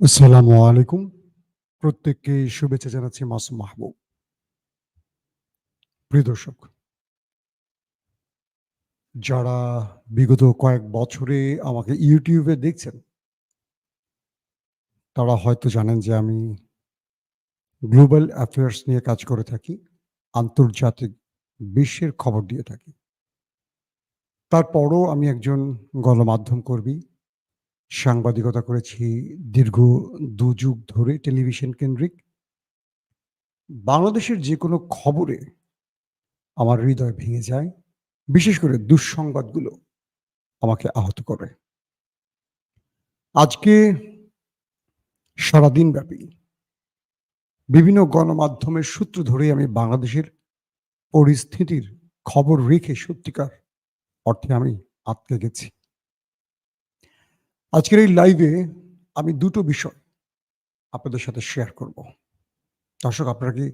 আসসালামু আলাইকুম। প্রত্যেককে শুভেচ্ছা জানাচ্ছি মাসুম মাহবুব। প্রিয় দর্শক, যারা বিগত কয়েক বছরে আমাকে ইউটিউবে দেখছেন, তারা হয়তো জানেন যে আমি গ্লোবাল অ্যাফেয়ার্স নিয়ে কাজ করে থাকি, আন্তর্জাতিক বিশ্বের খবর দিয়ে থাকি। তারপরও আমি একজন গণমাধ্যম কর্মী সাংবাদিকতা করেছি দীর্ঘ দু যুগ ধরে টেলিভিশন কেন্দ্রিক। বাংলাদেশের যে কোনো খবরে আমার হৃদয় ভেঙে যায়, বিশেষ করে দুঃসংবাদগুলো আমাকে আহত করে। আজকে সারাদিন ব্যাপী বিভিন্ন গণমাধ্যমের সূত্র ধরে আমি বাংলাদেশের পরিস্থিতির খবর রেখে সত্যিকার অর্থে আমি আটকে গেছি। আজকের এই লাইভে আমি দুটো বিষয় আপনাদের সাথে শেয়ার করব। দর্শক, আপনারা কি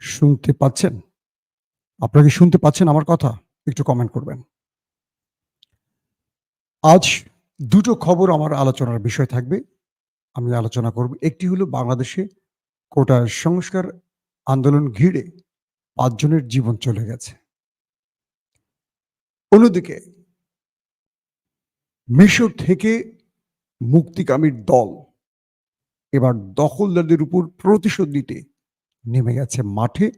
শুনতে পাচ্ছেন? আপনারা কি শুনতে পাচ্ছেন আমার কথা? একটু কমেন্ট করবেন। আজ দুটো খবর আমার আলোচনার বিষয় থাকবে। আমি আলোচনা করব। একটি হলো বাংলাদেশে কোটা সংস্কার আন্দোলন ঘিরে পাঁচজনের জীবন চলে গেছে। অন্যদিকে মিশর থেকে মুক্তিকামীর দল। এবার দখলদারদের উপর প্রতিশোধ নিতে নেমে গেছে মাঠে,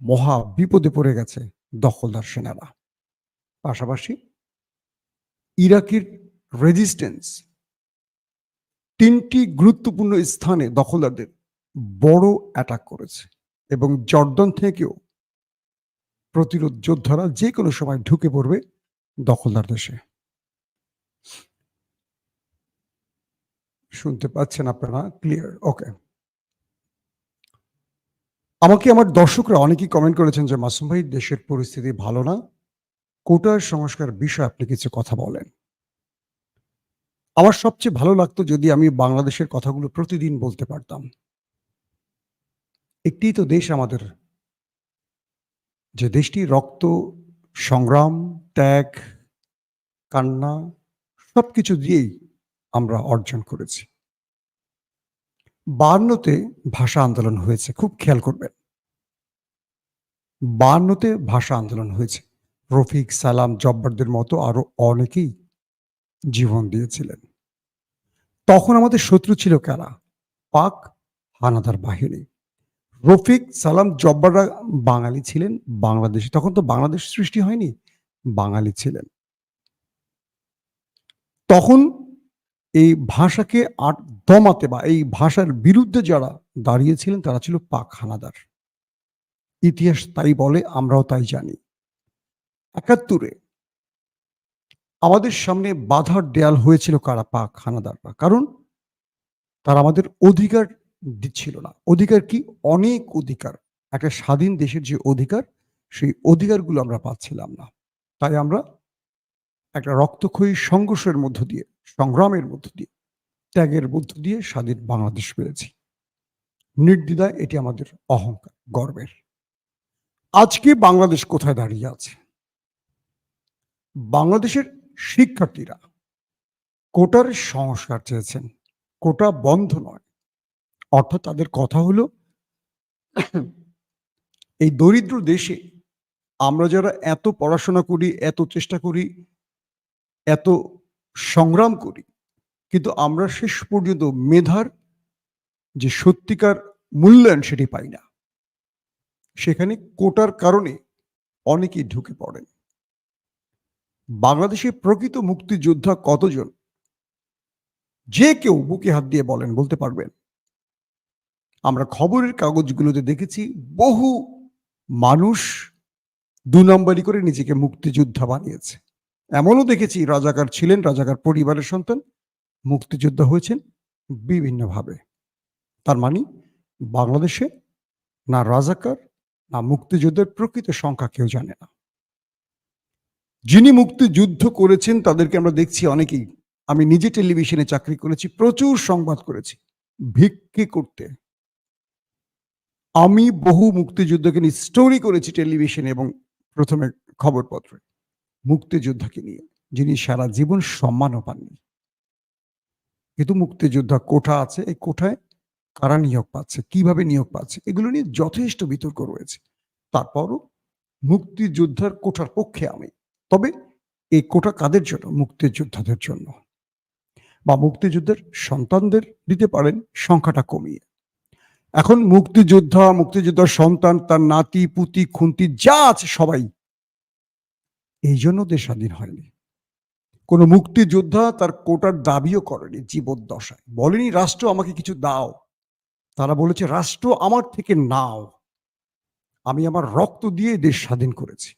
মহা বিপদে পড়ে গেছে দখলদার সেনারা। পাশাপাশি ইরাকের রেজিস্ট্যান্স তিনটি গুরুত্বপূর্ণ স্থানে দখলদারদের বড় অ্যাটাক করেছে এবং জর্দন থেকেও প্রতিরোধ যোদ্ধারা যে কোনো সময় ঢুকে পড়বে দখলদার দেশে। শুনতে পাচ্ছেন আপনারা ক্লিয়ার ওকে আমাকে আমার দর্শকরা অনেকেই কমেন্ট করেছেন যে, মাসুম ভাই, দেশের পরিস্থিতি ভালো না। কোটার সংস্কার বিষয়ে আপনি কিছু কথা বলেন। আমার সবচেয়ে ভালো লাগতো যদি আমি বাংলাদেশের কথাগুলো প্রতিদিন বলতে পারতাম। একটি তো দেশ আমাদের। যে দেশটি রক্ত, সংগ্রাম, ত্যাগ, কান্না, সবকিছু দিয়েই আমরা অর্জন করেছি। বায়ান্নতে ভাষা আন্দোলন হয়েছে, খুব খেয়াল করবেন। বায়ান্নতে ভাষা আন্দোলন হয়েছে। রফিক, সালাম, জব্বারদের মতো আরও অনেকেই জীবন দিয়েছিলেন। তখন আমাদের শত্রু ছিল কারা? পাক হানাদার বাহিনী। রফিক, সালাম, জব্বাররা বাঙালি ছিলেন বাংলাদেশে। তখন তো বাংলাদেশ সৃষ্টি হয়নি, বাঙালি ছিলেন। তখন এই ভাষাকে আট দমাতে বা এই ভাষার বিরুদ্ধে যারা দাঁড়িয়েছিলেন, তারা ছিল পাক হানাদার। ইতিহাস তাই বলে, আমরাও তাই জানি। একাত্তরে আমাদের সামনে বাধার দেয়াল হয়েছিল কারা? পাক হানাদাররা। কারণ তারা আমাদের অধিকার দিচ্ছিল না। অধিকার কি? অনেক অধিকার। একটা স্বাধীন দেশের যে অধিকার, সেই অধিকারগুলো আমরা পাচ্ছিলাম না। তাই আমরা একটা রক্তক্ষয়ী সংঘর্ষের মধ্য দিয়ে সংগ্রামের মধ্য দিয়ে, ত্যাগের মধ্য দিয়ে স্বাধীন বাংলাদেশ পেয়েছি নির্দ্বিধায় এটি আমাদের অহংকার, গর্বের। আজকে বাংলাদেশ কোথায় দাঁড়িয়ে আছে? বাংলাদেশের শিক্ষার্থীরা কোটার সংস্কার চেয়েছেন, কোটা বন্ধ নয়। অর্থাৎ তাদের কথা হলো, এই দরিদ্র দেশে আমরা যারা এত পড়াশোনা করি, এত চেষ্টা করি, এত সংগ্রাম করি। কিন্তু আমরা শেষ পর্যন্ত মেধার যে সত্যিকার মূল্যায়ন সেটি পাই না। সেখানে কোটার কারণে অনেকেই ঢুকে পড়েন। বাংলাদেশে প্রকৃত মুক্তিযোদ্ধা কতজন? যে কেউ বুকে হাত দিয়ে বলেন, বলতে পারবেন? আমরা খবরের কাগজগুলোতে দেখেছি, বহু মানুষ দু নম্বরই করে নিজেকে মুক্তিযোদ্ধা বানিয়েছে। এমনও দেখেছি, রাজাকার ছিলেন, রাজাকার পরিবারের সন্তান, মুক্তিযোদ্ধা হয়েছেন বিভিন্নভাবে। তার মানে বাংলাদেশে না রাজাকার, না মুক্তিযুদ্ধের প্রকৃত সংখ্যা কেউ জানে না। যিনি মুক্তিযুদ্ধ করেছেন, তাদেরকে আমরা দেখছি অনেকেই। আমি নিজে টেলিভিশনে চাকরি করেছি, প্রচুর সংবাদ করেছি। ভিক্ষে করতে। আমি বহু মুক্তিযুদ্ধকে নিয়ে স্টোরি করেছি টেলিভিশনে এবং প্রথমে খবরপত্রে। মুক্তিযোদ্ধাকে নিয়ে, যিনি সারা জীবন সম্মানও পাননি। কিন্তু মুক্তিযোদ্ধা কোঠা আছে, এই কোঠায় কারা নিয়োগ পাচ্ছে, কীভাবে নিয়োগ পাচ্ছে, এগুলো নিয়ে যথেষ্ট বিতর্ক রয়েছে। তারপরও মুক্তিযোদ্ধার কোঠার পক্ষে আমি, তবে এই কোটা কাদের জন্য? মুক্তিযোদ্ধাদের জন্য। বা মুক্তিযুদ্ধের সন্তানদের দিতে পারেন সংখ্যাটা কমিয়ে। এখন মুক্তিযোদ্ধা, মুক্তিযোদ্ধার সন্তান, তার নাতি, পুতি, খুন্তি, যা আছে সবাই এই জন্য দেশ স্বাধীন হয়নি। কোন মুক্তিযোদ্ধা তার কোটার দাবিও করেনি জীবদ্দশায়। বলেনি, রাষ্ট্র আমাকে কিছু দাও। তারা বলেছে, রাষ্ট্র আমার থেকে নাও। আমি আমার রক্ত দিয়ে দেশ স্বাধীন করেছি।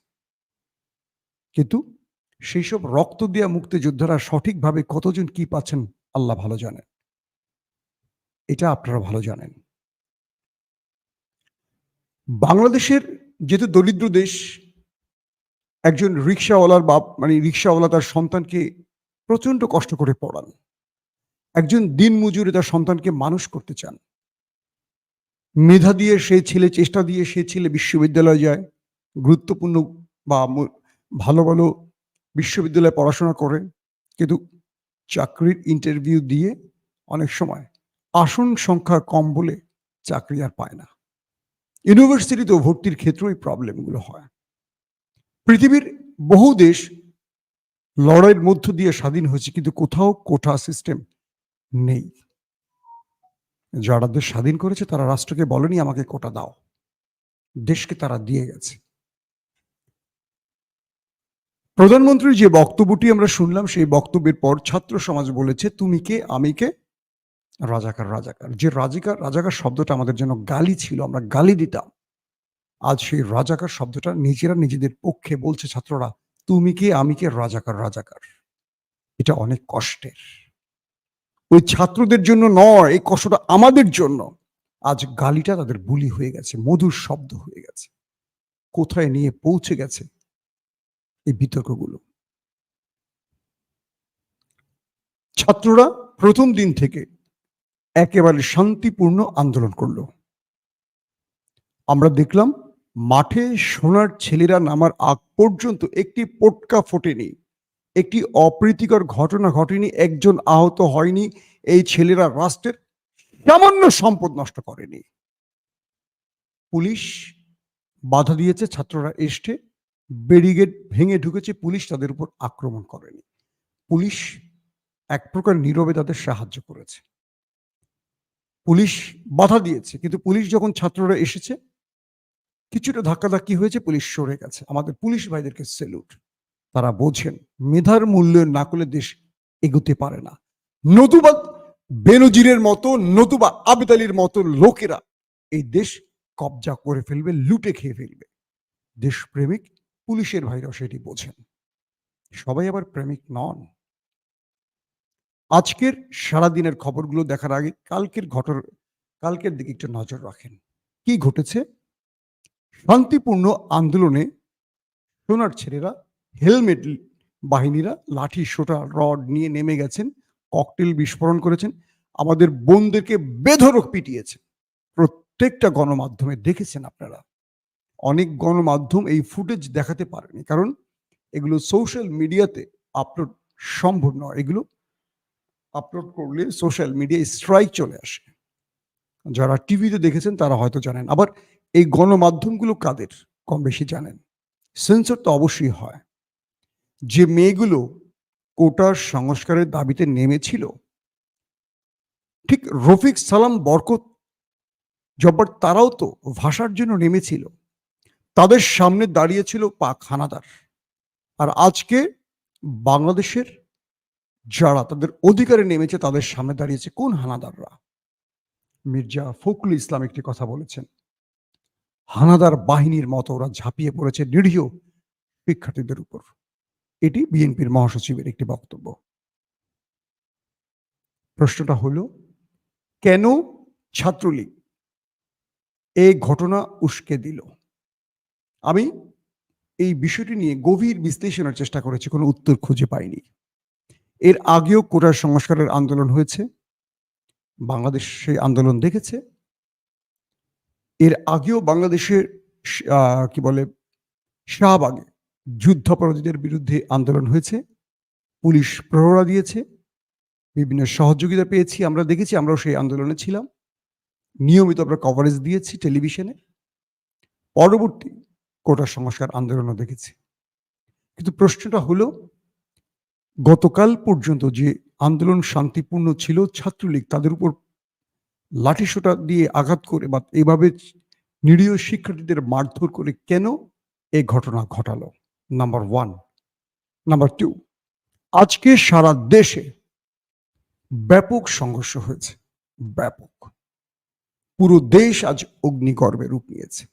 কিন্তু সেই সব রক্ত দেওয়া মুক্তিযোদ্ধারা সঠিকভাবে কতজন কি পাচ্ছেন, আল্লাহ ভালো জানেন। এটা আপনারা ভালো জানেন। বাংলাদেশের যেহেতু দরিদ্র দেশ একজন রিক্সাওয়ালার বাপ মানে রিক্সাওয়ালা তার সন্তানকে প্রচণ্ড কষ্ট করে পড়ান। একজন দিন মজুরে তার সন্তানকে মানুষ করতে চান। মেধা দিয়ে সে ছেলে, চেষ্টা দিয়ে সে ছেলে বিশ্ববিদ্যালয়ে যায়, গুরুত্বপূর্ণ বা ভালো ভালো বিশ্ববিদ্যালয়ে পড়াশোনা করে, কিন্তু চাকরির ইন্টারভিউ দিয়ে অনেক সময় আসন সংখ্যা কম বলে চাকরি আর পায় না। ইউনিভার্সিটিতেও ভর্তির ক্ষেত্রেও এই প্রবলেমগুলো হয়। পৃথিবীর বহু দেশ লড়াইয়ের মধ্য দিয়ে স্বাধীন হয়েছে, কিন্তু কোথাও কোঠা সিস্টেম নেই। যারা দেশ স্বাধীন করেছে, তারা রাষ্ট্রকে বলেনি, আমাকে কোটা দাও। দেশকে তারা দিয়ে গেছে। প্রধানমন্ত্রীর যে বক্তব্যটি আমরা শুনলাম, সেই বক্তব্যের পর ছাত্র সমাজ বলেছে, তুমি কে? আমি কে? রাজাকার রাজাকার। যে রাজিকার, রাজাকার শব্দটা আমাদের জন্য গালি ছিল, আমরা গালি দিতাম। আজ সেই রাজাকার শব্দটা নিজেরা নিজেদের পক্ষে বলছে ছাত্ররা, তুমি কে? আমি কে? রাজাকার রাজাকার। এটা অনেক কষ্টের। ওই ছাত্রদের জন্য নয়, এই কষ্টটা আমাদের জন্য। আজ গালিটা তাদের বুলি হয়ে গেছে, মধুর শব্দ হয়ে গেছে। কোথায় নিয়ে পৌঁছে গেছে এই বিতর্কগুলো? ছাত্ররা প্রথম দিন থেকে একেবারে শান্তিপূর্ণ আন্দোলন করল। আমরা দেখলাম মাঠে সোনার ছেলেরা নামার আগ পর্যন্ত একটি পটকা ফোটেনি। একটি অপ্রীতিকর ঘটনা ঘটেনি, একজন আহত হয়নি, এই ছেলেরা রাষ্ট্রের সামান্য সম্পদ নষ্ট করেনি। পুলিশ বাধা দিয়েছে, ছাত্ররা এসে ব্যারিগেড ভেঙে ঢুকেছে, পুলিশ তাদের উপর আক্রমণ করেনি। পুলিশ এক প্রকার নীরবে তাদের সাহায্য করেছে। পুলিশ বাধা দিয়েছে, কিন্তু পুলিশ যখন ছাত্ররা এসেছে কিছুটা ধাক্কাধাক্কি হয়েছে, পুলিশ সরে গেছে। আমাদের পুলিশ ভাইদেরকে সেলুট তারা বোঝেন, মেধার মূল্যায়ন না করলে দেশ এগোতে পারে না। নতুবা বেনজিরের মতো, নতুবা আবেদ আলীর মতো লোকেরা এই দেশ কবজা করে ফেলবে, লুটে খেয়ে ফেলবে। দেশপ্রেমিক, পুলিশের ভাইরাও সেটি বোঝেন। সবাই আবার প্রেমিক নন। আজকের সারাদিনের খবরগুলো দেখার আগে কালকের ঘটনা, কালকের দিকে একটু নজর রাখেন। কি ঘটেছে? শান্তিপূর্ণ আন্দোলনে সোনার ছেলেরা, হেলমেট বাহিনীরা, লাঠি, সোটা, রড নিয়ে নেমে গেছেন, ককটেল বিস্ফোরণ করেছেন। আমাদের বোনদেরকে বেধরক পিটিয়েছে। প্রত্যেকটা গণমাধ্যমে দেখেছেন আপনারা। অনেক গণমাধ্যম এই ফুটেজ দেখাতে পারেনি। কারণ এগুলো সোশ্যাল মিডিয়াতে আপলোড সম্ভব নয়। এগুলো আপলোড করলে সোশ্যাল মিডিয়া স্ট্রাইক চলে আসে। যারা টিভিতে দেখেছেন তারা হয়তো জানেন। আবার এই গণমাধ্যমগুলো কাদের? কম বেশি জানেন। সেন্সর তো অবশ্যই হয়। যে মেয়েগুলো কোটার সংস্কারের দাবিতে নেমেছিল, ঠিক রফিক সালাম বরকত জব্বার তারাও তো ভাষার জন্য নেমেছিল। তাদের সামনে দাঁড়িয়েছিল পাক হানাদার। আর আজকে বাংলাদেশের যারা তাদের অধিকারে নেমেছে, তাদের সামনে দাঁড়িয়েছে কোন হানাদাররা? মির্জা ফখরুল ইসলাম একটি কথা বলেছেন। হানাদার বাহিনীর মতো ওরা ঝাঁপিয়ে পড়েছে নিরীহ শিক্ষার্থীদের উপর। এটি বিএনপির মহাসচিবের একটি বক্তব্য। প্রশ্নটা হলো, কেন ছাত্রলীগ এই ঘটনা উস্কে দিল? আমি এই বিষয়টি নিয়ে গভীর বিশ্লেষণের চেষ্টা করেছি, কোনো উত্তর খুঁজে পাইনি। এর আগেও কোটার সংস্কারের আন্দোলন হয়েছে, বাংলাদেশ সেই আন্দোলন দেখেছে এর আগেও বাংলাদেশের কি বলে, শাহবাগে যুদ্ধাপরাধীদের বিরুদ্ধে আন্দোলন হয়েছে। পুলিশ প্রহরা দিয়েছে। বিভিন্ন সহযোগিতা পেয়েছি। আমরা দেখেছি, আমরাও সেই আন্দোলনে ছিলাম। নিয়মিত আমরা কভারেজ দিয়েছি টেলিভিশনে। পরবর্তী কোটা সংস্কার আন্দোলনও দেখেছি। কিন্তু প্রশ্নটা হলো, গতকাল পর্যন্ত যে আন্দোলন শান্তিপূর্ণ ছিল, ছাত্রলীগ তাদের উপর লাঠিসোঁটা দিয়ে আঘাত করে বা এইভাবে নিরীহ শিক্ষার্থীদের মারধর করে কেন এই ঘটনা ঘটালো? নাম্বার ওয়ান নাম্বার টু আজকে সারা দেশে ব্যাপক সংঘর্ষ হয়েছে। ব্যাপক। পুরো দেশ আজ অগ্নিগর্ভে রূপ নিয়েছে।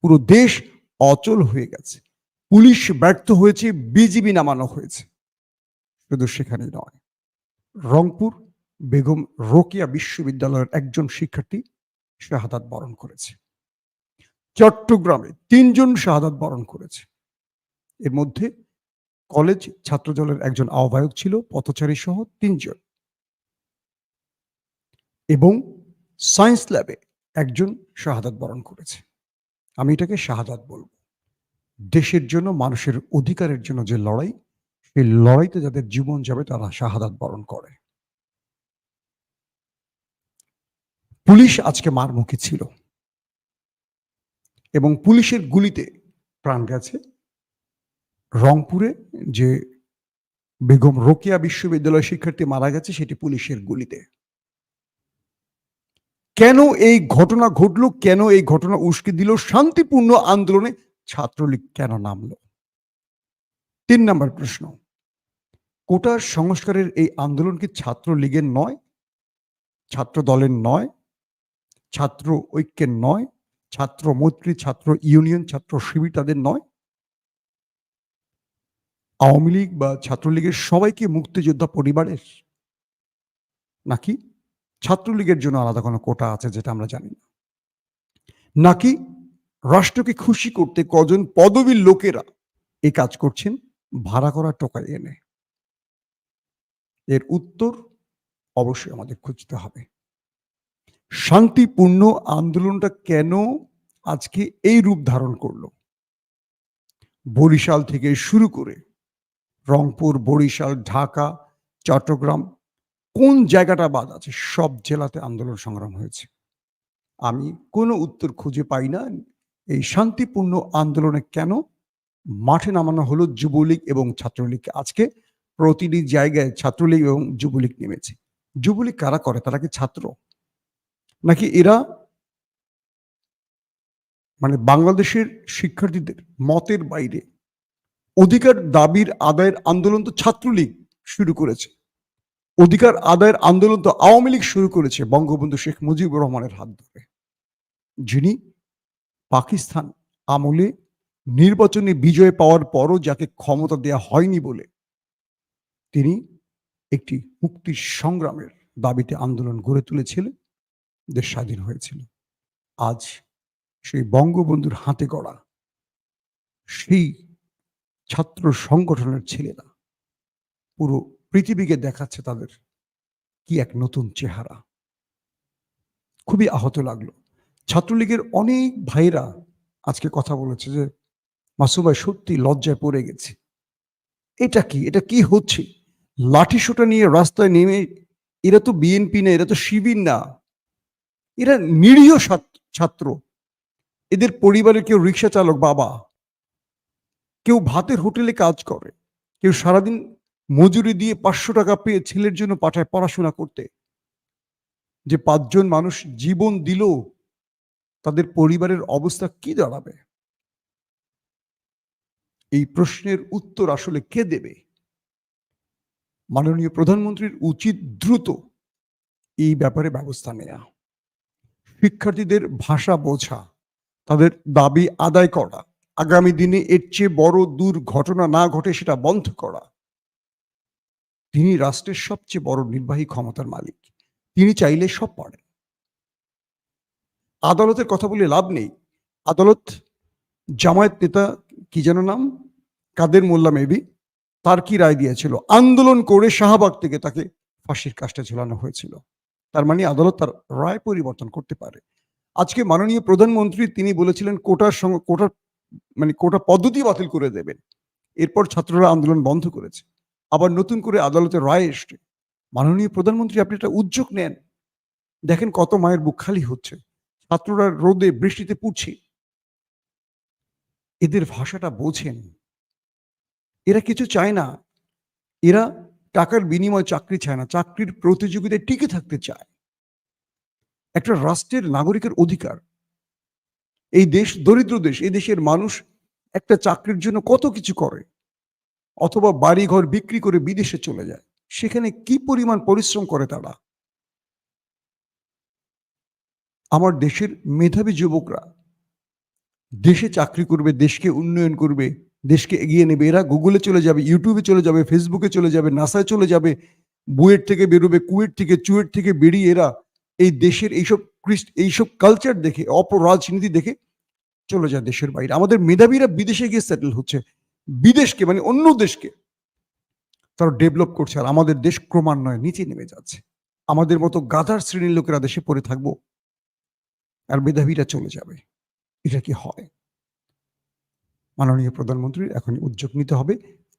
পুরো দেশ অচল হয়ে গেছে। পুলিশ ব্যর্থ হয়েছে, বিজিবি নামানো হয়েছে। শুধু সেখানেই নয়। রংপুর বেগম রোকিয়া বিশ্ববিদ্যালয়ের একজন শিক্ষার্থী শাহাদাত বরণ করেছে। চট্টগ্রামে তিনজন শাহাদাত বরণ করেছে। এর মধ্যে কলেজ ছাত্রদলের একজন আহ্বায়ক ছিল, পথচারী সহ তিনজন। এবং সায়েন্স ল্যাবে একজন শাহাদাত বরণ করেছে। আমি এটাকে শাহাদাত বলব। দেশের জন্য, মানুষের অধিকারের জন্য যে লড়াই, সেই লড়াইতে যাদের জীবন যাবে, তারা শাহাদাত বরণ করে। পুলিশ আজকে মারমুখী ছিল। এবং পুলিশের গুলিতে প্রাণ গেছে। রংপুরে যে বেগম রোকেয়া বিশ্ববিদ্যালয় শিক্ষার্থী মারা গেছে, সেটি পুলিশের গুলিতে। কেন এই ঘটনা ঘটলো? কেন এই ঘটনা উস্কে দিল? শান্তিপূর্ণ আন্দোলনে ছাত্রলীগ কেন নামলো? তিন নম্বর প্রশ্ন। কোটা সংস্কারের এই আন্দোলন কি ছাত্রলীগের নয়? ছাত্র দলের নয়? ছাত্র ঐক্যের নয়, ছাত্র মৈত্রী, ছাত্র ইউনিয়ন, ছাত্র শিবির তাদের নয়। আওয়ামী লীগ বা ছাত্রলীগের সবাইকে মুক্তিযোদ্ধা পরিবারের নাকি? ছাত্রলীগের জন্য আলাদা কোনো কোটা আছে যেটা আমরা জানি না। নাকি রাষ্ট্রকে খুশি করতে কজন পদবীর লোকেরা এই কাজ করছেন? ভাড়া করা টোকাই এনে। এর উত্তর অবশ্যই আমাদের খুঁজতে হবে। শান্তিপূর্ণ আন্দোলনটা কেন আজকে এই রূপ ধারণ করল? বরিশাল থেকে শুরু করে রংপুর, বরিশাল, ঢাকা, চট্টগ্রাম কোন জায়গাটা বাদ আছে? সব জেলাতে আন্দোলন সংগ্রাম হয়েছে। আমি কোনো উত্তর খুঁজে পাই না। এই শান্তিপূর্ণ আন্দোলনে কেন মাঠে নামানো হলো যুবলীগ এবং ছাত্রলীগকে আজকে প্রতিটি জায়গায় ছাত্রলীগ এবং যুবলীগ নেমেছে। যুবলীগ কারা করে? তারা কি ছাত্র? নাকি এরা মানে বাংলাদেশের শিক্ষার্থীদের মতের বাইরে অধিকার দাবির আদায়ের আন্দোলন তো ছাত্রলীগ শুরু করেছে। অধিকার আদায়ের আন্দোলন তো আওয়ামী লীগ শুরু করেছে বঙ্গবন্ধু শেখ মুজিবুর রহমানের হাত ধরে। যিনি পাকিস্তান আমলে নির্বাচনে বিজয় পাওয়ার পরও যাকে ক্ষমতা দেয়া হয়নি বলে তিনি একটি মুক্তি সংগ্রামের দাবিতে আন্দোলন গড়ে তুলেছিলেন। দেশ স্বাধীন হয়েছিল। আজ সেই বঙ্গবন্ধুর হাতে গড়া সেই ছাত্র সংগঠনের ছেলেরা পুরো পৃথিবীকে দেখাচ্ছে তাদের কি এক নতুন চেহারা। খুবই আহত লাগল। ছাত্রলীগের অনেক ভাইরা আজকে কথা বলেছে যে মাসুবাই সত্যি লজ্জায় পড়ে গেছে। এটা কি? এটা কি হচ্ছে? লাঠি সোটা নিয়ে রাস্তায় নেমে এরা তো বিএনপি না, এরা তো শিবির না। এরা নিরীহ ছাত্র। এদের পরিবারের কেউ রিক্সা চালক বাবা। কেউ ভাতের হোটেলে কাজ করে। কেউ সারাদিন মজুরি দিয়ে পাঁচশো টাকা পেয়ে ছেলের জন্য পাঠায় পড়াশোনা করতে। যে পাঁচজন মানুষ জীবন দিল, তাদের পরিবারের অবস্থা কি দাঁড়াবে? এই প্রশ্নের উত্তর আসলে কে দেবে? মাননীয় প্রধানমন্ত্রীর উচিত দ্রুত এই ব্যাপারে ব্যবস্থা নেয়া। শিক্ষার্থীদের ভাষা বোঝা, তাদের দাবি আদায় করা, আগামী দিনে এর চেয়ে বড় দুর্ঘটনা না ঘটে সেটা বন্ধ করা। তিনি রাষ্ট্রের সবচেয়ে বড় নির্বাহী ক্ষমতার মালিক। তিনি চাইলে সব পারেন। আদালতের কথা বলে লাভ নেই। আদালত জামায়াত নেতা কি যেন নাম? কাদের মোল্লা মেবি? তার কি রায় দিয়েছিল? আন্দোলন করে শাহবাগ থেকে তাকে ফাঁসির কাজটা ঝুলানো হয়েছিল। তার মানে আদালত তার রায় পরিবর্তন করতে পারে। আজকে মাননীয় প্রধানমন্ত্রী তিনি বলেছিলেন, কোটার সঙ্গে কোটার মানে কোটা পদ্ধতি বাতিল করে দেবেন। এরপর ছাত্ররা আন্দোলন বন্ধ করেছে। আবার নতুন করে আদালতের রায় এসছে। মাননীয় প্রধানমন্ত্রী, আপনি একটা উদ্যোগ নেন। দেখেন কত মায়ের বুক খালি হচ্ছে। ছাত্ররা রোদে বৃষ্টিতে পুড়ছে। এদের ভাষাটা বোঝেন। এরা কিছু চায় না। এরা টাকার বিনিময়ে চাকরি চায় না, চাকরির প্রতিযোগিতায় টিকে থাকতে চায়। একটা রাষ্ট্রের নাগরিকের অধিকার। এই দেশ দরিদ্র দেশ, এই দেশের মানুষ একটা চাকরির জন্য কত কিছু করে, অথবা বাড়ি ঘর বিক্রি করে বিদেশে চলে যায়। সেখানে কি পরিমাণ পরিশ্রম করে তারা? আমার দেশের মেধাবী যুবকরা, দেশে চাকরি করবে, দেশকে উন্নয়ন করবে দেশকে এগিয়ে নেবে। এরা গুগলে চলে যাবে ইউটিউবে চলে যাবে ফেসবুকে চলে যাবে নাসায় চলে যাবে, বুয়েট থেকে বেরোবে, কুয়েট থেকে, চুয়েট থেকে বেরিয়ে এরা এই দেশের এইসব ক্রিস্ট এইসব কালচার দেখে অপরাজনীতি দেখে চলে যায় দেশের বাইরে। আমাদের মেধাবীরা বিদেশে গিয়ে সেটেল হচ্ছে। বিদেশকে মানে অন্য দেশকে তারা ডেভেলপ করছে আর আমাদের দেশ ক্রমান্বয়ে নিচে নেমে যাচ্ছে। আমাদের মতো গাধার শ্রেণির লোকেরা দেশে পড়ে থাকব আর মেধাবীরা চলে যাবে। এটা কি হয়? মাননীয় প্রধানমন্ত্রীর এখন উদ্যোগ নিতে হবে,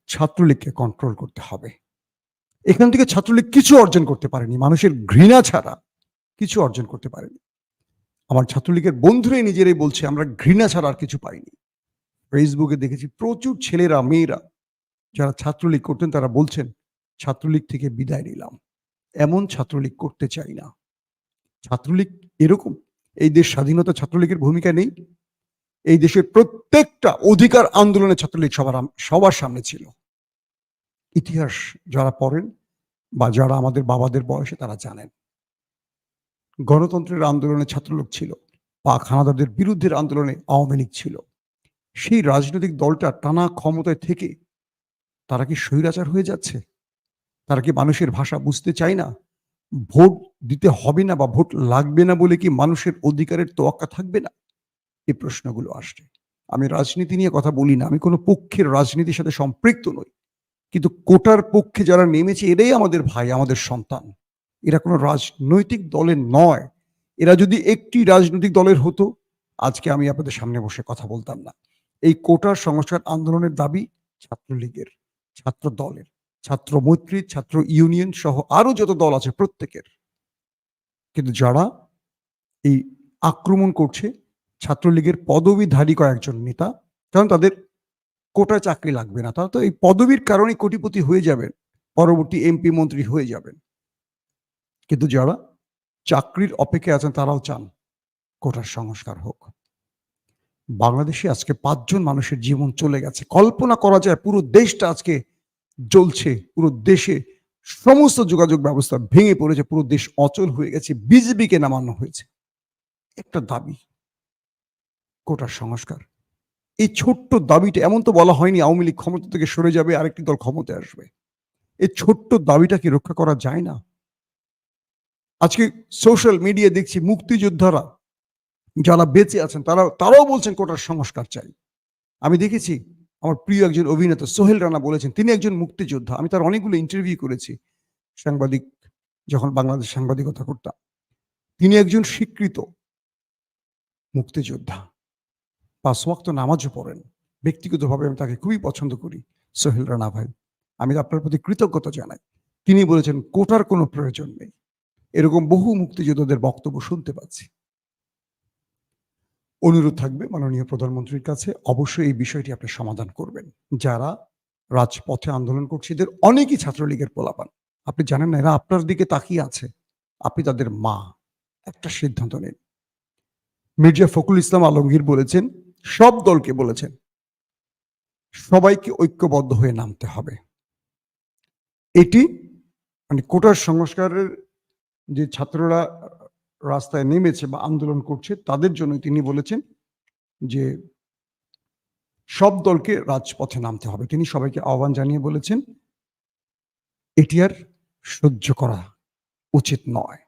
ছাত্রলীগকে কন্ট্রোল করতে হবে। এখান থেকে ছাত্রলীগ কিছু অর্জন করতে পারেনি, মানুষের ঘৃণা ছাড়া কিছু অর্জন করতে পারেনি। আমার ছাত্রলীগের বন্ধুরাই নিজেরাই বলছে, আমরা ঘৃণা ছাড়া আর কিছু পাইনি। ফেসবুকে দেখেছি প্রচুর ছেলেরা, মেয়েরা, যারা ছাত্রলীগ করতেন, তারা বলছেন, ছাত্রলীগ থেকে বিদায় নিলাম। এমন ছাত্রলীগ করতে চাই না। ছাত্রলীগ এরকম, এই দেশ স্বাধীনতা ছাত্রলীগের ভূমিকা নেই এই দেশের প্রত্যেকটা অধিকার আন্দোলনে ছাত্রলীগ সবার সবার সামনে ছিল। ইতিহাস যারা পড়েন বা যারা আমাদের বাবাদের বয়সে তারা জানেন। গণতন্ত্রের আন্দোলনে ছাত্রলীগ ছিল, পাক হানাদারদের বিরুদ্ধের আন্দোলনে আওয়ামী লীগ ছিল। সেই রাজনৈতিক দলটা টানা ক্ষমতায় থেকে তারা কি স্বৈরাচার হয়ে যাচ্ছে? তারা কি মানুষের ভাষা বুঝতে চায় না? ভোট দিতে হবে না বা ভোট লাগবে না বলে কি মানুষের অধিকারের তোয়াক্কা থাকবে না? এই প্রশ্নগুলো আসছে। আমি রাজনীতি নিয়ে কথা বলি না, আমি কোনো পক্ষের রাজনীতির সাথে সম্পৃক্ত নই। কিন্তু কোটার পক্ষে যারা নেমেছে, এরাই আমাদের ভাই, আমাদের সন্তান। এরা কোনো রাজনৈতিক দলের নয়। এরা যদি একটি রাজনৈতিক দলের হতো, আজকে আমি আপনাদের সামনে বসে কথা বলতাম না। এই কোটার সংস্কার আন্দোলনের দাবি ছাত্রলীগের, ছাত্র দলের, ছাত্র মৈত্রী ছাত্র ইউনিয়ন সহ আরও যত দল আছে প্রত্যেকের। কিন্তু যারা এই আক্রমণ করছে ছাত্রলীগের পদবীধারী কয়েকজন নেতা, কারণ তাদের কোটা চাকরি লাগবে না। তারা তো এই পদবীর কারণে কোটিপতি হয়ে যাবেন, পরবর্তী এমপি মন্ত্রী হয়ে যাবেন। কিন্তু যারা চাকরির অপেক্ষায় আছেন, তারাও চান কোটার সংস্কার হোক। বাংলাদেশে আজকে পাঁচজন মানুষের জীবন চলে গেছে। কল্পনা করা যায় পুরো দেশটা আজকে জ্বলছে, পুরো দেশে সমস্ত যোগাযোগ ব্যবস্থা ভেঙে পড়েছে, পুরো দেশ অচল হয়ে গেছে, বিজেপিকে নামানো হয়েছে। একটা দাবি কোটার সংস্কার। এই ছোট্ট দাবিটা, এমন তো বলা হয়নি আওয়ামী লীগ ক্ষমতা থেকে সরে যাবে, আরেকটি দল ক্ষমতায় আসবে। এই ছোট্ট দাবিটা কি রক্ষা করা যায় না? আজকে সোশ্যাল মিডিয়া দেখছি মুক্তিযোদ্ধারা যারা বেঁচে আছেন, তারা, তারাও বলছেন কোটার সংস্কার চাই। আমি দেখেছি আমার প্রিয় একজন অভিনেতা সোহেল রানা বলেছেন, তিনি একজন মুক্তিযোদ্ধা। আমি তার অনেকগুলো ইন্টারভিউ করেছি সাংবাদিক, যখন বাংলাদেশ সাংবাদিকতা করতাম। তিনি একজন স্বীকৃত মুক্তিযোদ্ধা। পাঁচ ওয়াক্ত নামাজও পড়েন। ব্যক্তিগতভাবে আমি তাকে খুবই পছন্দ করি, সোহেল রানা ভাই। আমি আপনার প্রতি কৃতজ্ঞতা জানাই। তিনি বলেছেন, কোটার কোনো প্রয়োজন নেই। এরকম বহু মুক্তিযোদ্ধাদের বক্তব্য শুনতে পাচ্ছি। অনুরোধ থাকবে মাননীয় প্রধানমন্ত্রীর কাছে, অবশ্যই এই বিষয়টি আপনি সমাধান করবেন। যারা রাজপথে আন্দোলন করছে, এদের অনেকই ছাত্রলীগের পোলাপান। আপনি জানেন না, এরা আপনার দিকে তাকিয়ে আছে। আপনি তাদের মা। একটা সিদ্ধান্ত নিন। মির্জা ফখরুল ইসলাম আলমগীর বলেছেন সব দলকে বলেছেন, সবাইকে ঐক্যবদ্ধ হয়ে নামতে হবে। এটি মানে কোটার সংস্কারের যে ছাত্ররা রাস্তায় নেমেছে বা আন্দোলন করছে, তাদের জন্য তিনি বলেছেন যে সব দলকে রাজপথে নামতে হবে। তিনি সবাইকে আহ্বান জানিয়ে বলেছেন, এটি আর সহ্য করা উচিত নয়।